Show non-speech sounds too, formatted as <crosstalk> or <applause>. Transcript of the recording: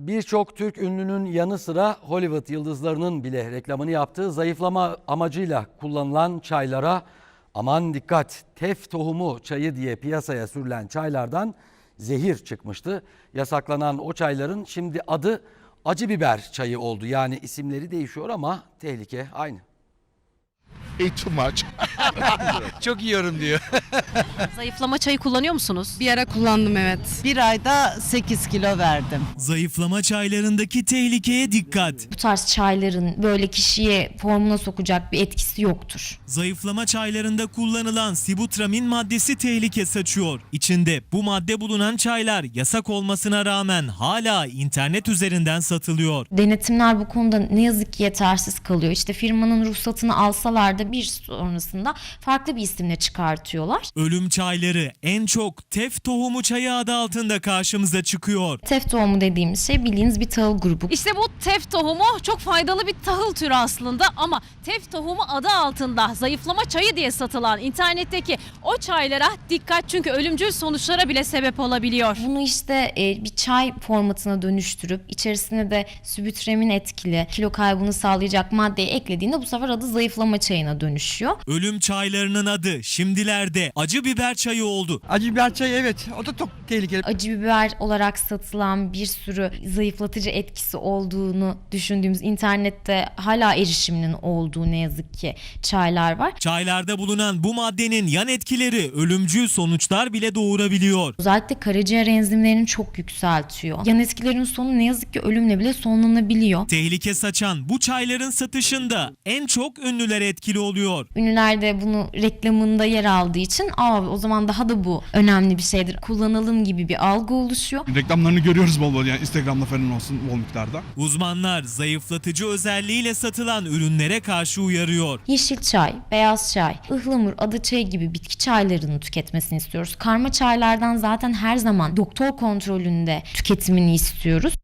Birçok Türk ünlünün yanı sıra Hollywood yıldızlarının bile reklamını yaptığı zayıflama amacıyla kullanılan çaylara aman dikkat tef tohumu çayı diye piyasaya sürülen çaylardan zehir çıkmıştı. Yasaklanan o çayların şimdi adı acı biber çayı oldu. Yani isimleri değişiyor ama tehlike aynı. Ate too much. <laughs> Çok yiyorum diyor. <laughs> Zayıflama çayı kullanıyor musunuz? Bir ara kullandım evet. Bir ayda 8 kilo verdim. Zayıflama çaylarındaki tehlikeye dikkat. Bu tarz çayların böyle kişiye formuna sokacak bir etkisi yoktur. Zayıflama çaylarında kullanılan sibutramin maddesi tehlike saçıyor. İçinde bu madde bulunan çaylar yasak olmasına rağmen hala internet üzerinden satılıyor. Denetimler bu konuda ne yazık ki yetersiz kalıyor. İşte firmanın ruhsatını alsalar da bir sonrasında farklı bir isimle çıkartıyorlar. Ölüm çayları en çok tef tohumu çayı adı altında karşımıza çıkıyor. Tef tohumu dediğimiz şey bildiğiniz bir tahıl grubu. İşte bu tef tohumu çok faydalı bir tahıl türü aslında ama tef tohumu adı altında zayıflama çayı diye satılan internetteki o çaylara dikkat çünkü ölümcül sonuçlara bile sebep olabiliyor. Bunu işte e, bir çay formatına dönüştürüp içerisine de sübütremin etkili kilo kaybını sağlayacak maddeyi eklediğinde bu sefer adı zayıflama çayına dönüşüyor. Ölüm çaylarının adı şimdilerde acı biber çayı oldu. Acı biber çayı evet o da çok tehlikeli. Acı biber olarak satılan bir sürü zayıflatıcı etkisi olduğunu düşündüğümüz internette hala erişiminin olduğu ne yazık ki çaylar var. Çaylarda bulunan bu maddenin yan etkileri ölümcül sonuçlar bile doğurabiliyor. Özellikle karaciğer enzimlerini çok yükseltiyor. Yan etkilerin sonu ne yazık ki ölümle bile sonlanabiliyor. Tehlike saçan bu çayların satışında en çok ünlüler etkili oluyor. Ünlüler de bunu reklamında yer aldığı için Aa, o zaman daha da bu önemli bir şeydir. Kullanalım gibi bir algı oluşuyor. Reklamlarını görüyoruz bol bol yani Instagram'da falan olsun bol miktarda. Uzmanlar zayıflatıcı özelliğiyle satılan ürünlere karşı uyarıyor. Yeşil çay, beyaz çay, ıhlamur, adaçayı gibi bitki çaylarını tüketmesini istiyoruz. Karma çaylardan zaten her zaman doktor kontrolünde tüketimini istiyoruz.